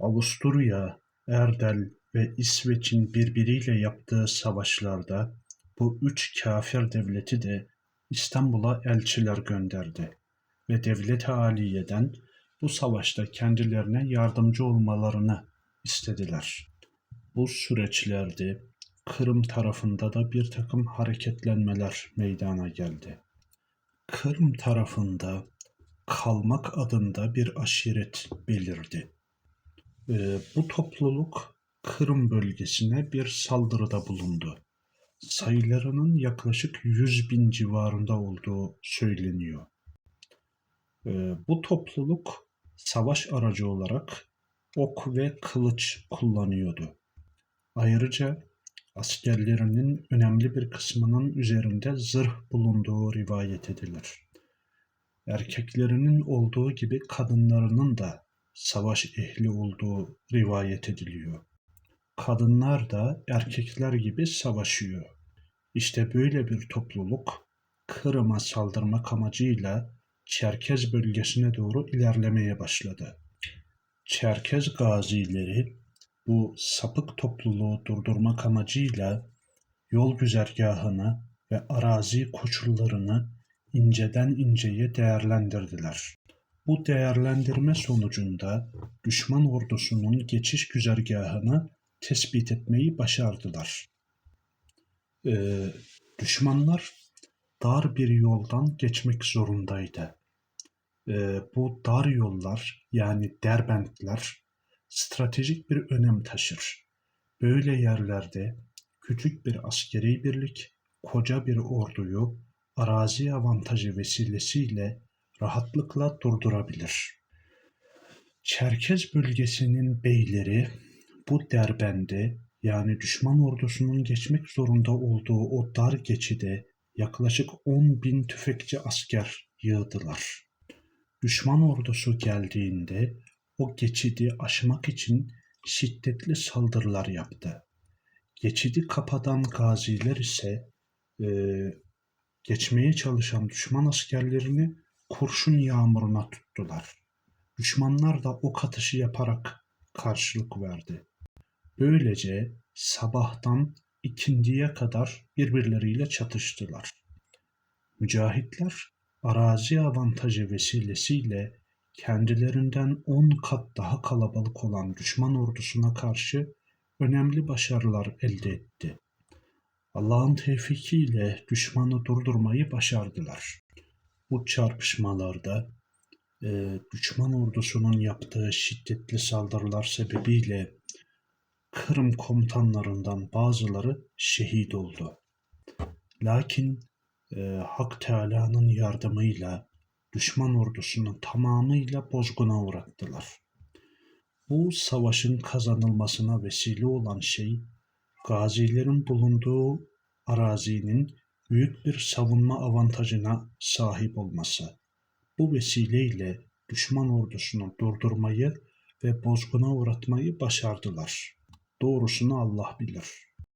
Avusturya, Erdel ve İsveç'in birbiriyle yaptığı savaşlarda bu üç kâfir devleti de İstanbul'a elçiler gönderdi ve devlet-i aliyeden bu savaşta kendilerine yardımcı olmalarını istediler. Bu süreçlerde Kırım tarafında da bir takım hareketlenmeler meydana geldi. Kırım tarafında Kalmak adında bir aşiret belirdi. Ee, bu topluluk Kırım bölgesine bir saldırıda bulundu. Sayılarının yaklaşık 100 bin civarında olduğu söyleniyor. Ee, bu topluluk savaş aracı olarak ok ve kılıç kullanıyordu. Ayrıca askerlerinin önemli bir kısmının üzerinde zırh bulunduğu rivayet edilir. Erkeklerinin olduğu gibi kadınlarının da savaş ehli olduğu rivayet ediliyor. Kadınlar da erkekler gibi savaşıyor. İşte böyle bir topluluk Kırım'a saldırmak amacıyla Çerkez bölgesine doğru ilerlemeye başladı. Çerkez gazileri bu sapık topluluğu durdurmak amacıyla yol güzergahını ve arazi koşullarını inceden inceye değerlendirdiler. Bu değerlendirme sonucunda düşman ordusunun geçiş güzergahını tespit etmeyi başardılar. Ee, düşmanlar dar bir yoldan geçmek zorundaydı. Ee, bu dar yollar yani derbentler stratejik bir önem taşır. Böyle yerlerde küçük bir askeri birlik koca bir orduyu arazi avantajı vesilesiyle rahatlıkla durdurabilir. Çerkez bölgesinin beyleri bu derbende yani düşman ordusunun geçmek zorunda olduğu o dar geçide yaklaşık 10 bin tüfekçi asker yığdılar. Düşman ordusu geldiğinde o geçidi aşmak için şiddetli saldırılar yaptı. Geçidi kapatan gaziler ise e, geçmeye çalışan düşman askerlerini kurşun yağmuruna tuttular. Düşmanlar da ok atışı yaparak karşılık verdi. Böylece sabahtan ikindiye kadar birbirleriyle çatıştılar. Mücahitler arazi avantajı vesilesiyle kendilerinden on kat daha kalabalık olan düşman ordusuna karşı önemli başarılar elde etti. Allah'ın tevfikiyle düşmanı durdurmayı başardılar. Bu çarpışmalarda e, düşman ordusunun yaptığı şiddetli saldırılar sebebiyle Kırım komutanlarından bazıları şehit oldu. Lakin e, Hak Teala'nın yardımıyla düşman ordusunu tamamıyla bozguna uğrattılar. Bu savaşın kazanılmasına vesile olan şey, gazilerin bulunduğu arazinin büyük bir savunma avantajına sahip olması. Bu vesileyle düşman ordusunu durdurmayı ve bozguna uğratmayı başardılar. Doğrusunu Allah bilir.